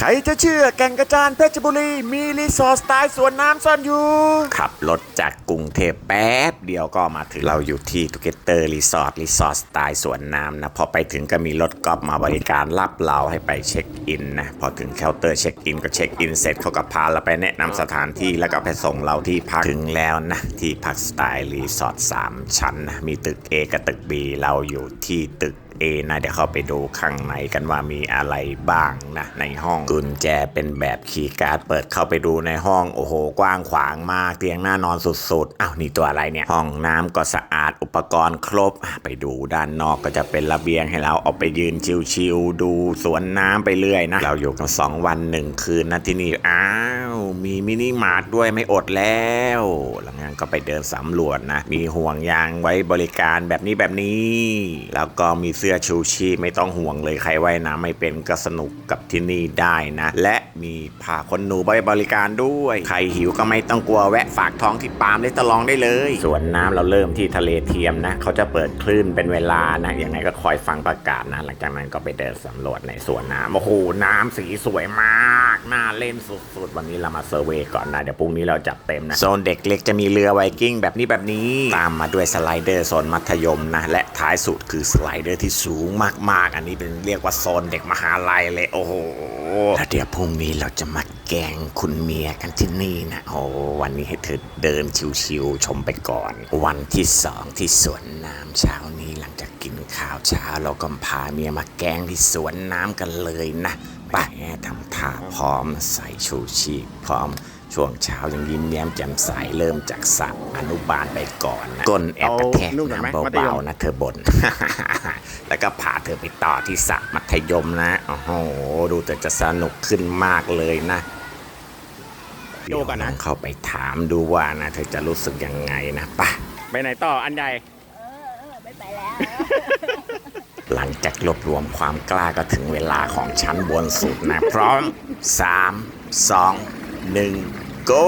ใครจะเชื่อแก่งกระจานเพชรบุรี มีรีสอร์ทสไตล์สวนน้ำซ่อนอยู่ ขับรถจากกรุงเทพแป๊บเดียวก็มาถึงเราอยู่ที่ทูเกเตอร์รีสอร์ทรีสอร์ทสไตล์สวนน้ำนะ พอไปถึงก็มีรถกอล์ฟมาบริการรับเราให้ไปเช็คอินนะ พอถึงเคาน์เตอร์เช็คอินก็เช็คอินเสร็จเขาก็พาเราไปแนะนำสถานที่แล้วก็ไปส่งเราที่พักถึงแล้วนะที่พักสไตล์รีสอร์ทสามชั้นนะมีตึก A กับตึก B เราอยู่ที่ตึก เอนะเดี๋ยวเข้าไปดูข้างในกันว่ามีอะไรบ้างนะในห้องกุญแจเป็นแบบคีย์การ์ดเปิดเข้าไปดูในห้องโอ้โห กว้างขวางมากเตียงหน่านอนสุดๆอ้าวนี่ตัวอะไรเนี่ย ห้องน้ำก็สะอาดอุปกรณ์ครบ ไปดูด้านนอกก็จะเป็นระเบียงให้เราเอาไปยืนชิวๆดูสวนน้ำไปเรื่อยนะเราอยู่กันสองวันหนึ่งคืนนะที่นี่อ้าวมีมินิมาร์ทด้วยไม่อดแล้วหลัง ก็ไปเดินสำรวจนะ มีห่วงยางไว้บริการแบบนี้แบบนี้ แล้วก็มีเสื้อชูชีพไม่ต้องห่วงเลยใครว่ายน้ำไม่เป็นก็สนุกกับที่นี่ได้นะ และมีผ้าขนหนูไว้บริการด้วย ใครหิวก็ไม่ต้องกลัวแวะฝากท้องที่ปามได้ตลองได้เลย ส่วนน้ำเราเริ่มที่ทะเลเทียมนะ เขาจะเปิดคลื่นเป็นเวลานะอย่างไรก็คอยฟังประกาศนะ หลังจากนั้นก็ไปเดินสำรวจในสวนน้ำโอ้โหน้ำสีสวยมาก น่าเล่นสุดๆ วันนี้เรามาเซอร์เวย์ก่อนนะ เดี๋ยวพรุ่งนี้เราจัดเต็มนะ โซนเด็กเล็กจะมีเรือไวกิ้งแบบนี้แบบนี้ ตามมาด้วยสไลเดอร์โซนมัธยมนะ และท้ายสุดคือสไลเดอร์ที่สูงมากๆ อันนี้เป็นเรียกว่าโซนเด็กมหาลัยเลยโอ้โหแล้วเดี๋ยวพรุ่งนี้เราจะมาแกล้งคุณเมียกันที่นี่นะโอ้วันนี้ให้เธอเดินชิวๆชมไปก่อน วันที่สองที่สวนน้ำเช้านี้หลังจากกินข้าวเช้าเราก็พาเมียมาแกล้งที่สวนน้ำกันเลยนะ ไปทำท่าพร้อมใส่ชูชีพพร้อมช่วงเช้ายังยิ้มแย้มแจ่มใสเริ่มจากสระอนุบาลไปก่อนนะก้นแอบกระแทกเอานู่นก่อนไหมน้ำมัธยเบามๆนะเธอบ่นแล้วก็พาเธอไปต่อที่สระมัธยมนะโอ้โหดูแต่จะสนุกขึ้นมากเลยนะดูก่อนนะเดี๋ยวลงเข้าไปถามดูว่านะเธอจะรู้สึกยังไงนะไปะไปไหนต่ออันใหญ่เออเออไม่ไปแล้ว หลังจากรวบรวมความกล้าก็ถึงเวลาของชั้นบนสุดนะ พร้อม 3 2 1 go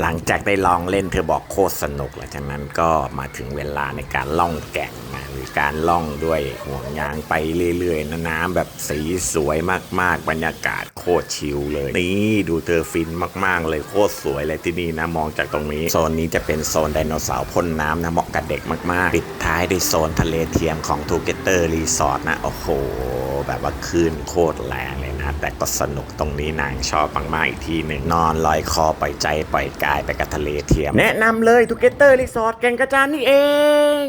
หลังจากได้ลองเล่นเธอบอกโคตรสนุกหลังจากนั้นก็มาถึงเวลาในการล่องแก่งนะหรือการล่องด้วยห่วงยางไปเรื่อยๆนะน้ำแบบสีสวยมากๆ บรรยากาศโคตรชิลเลย นี่ดูเธอฟินมากๆ เลยโคตรสวยเลยที่นี่นะมองจากตรงนี้ โซนนี้จะเป็นโซนไดโนเสาร์พ่นน้ำนะเหมาะกับเด็กมากๆ ปิดท้ายด้วยโซนทะเลเทียมของทูเกเตอร์รีสอร์ทนะโอ้โห แบบว่าคลื่นโคตรแรงเลยนะ แต่ก็สนุกตรงนี้นางชอบมากๆอีกทีหนึ่งนอนลอยคอปล่อยใจปล่อยกายไปกับทะเลเทียม แนะนำเลยทูเกเตอร์รีสอร์ทแก่งกระจานนี่เอง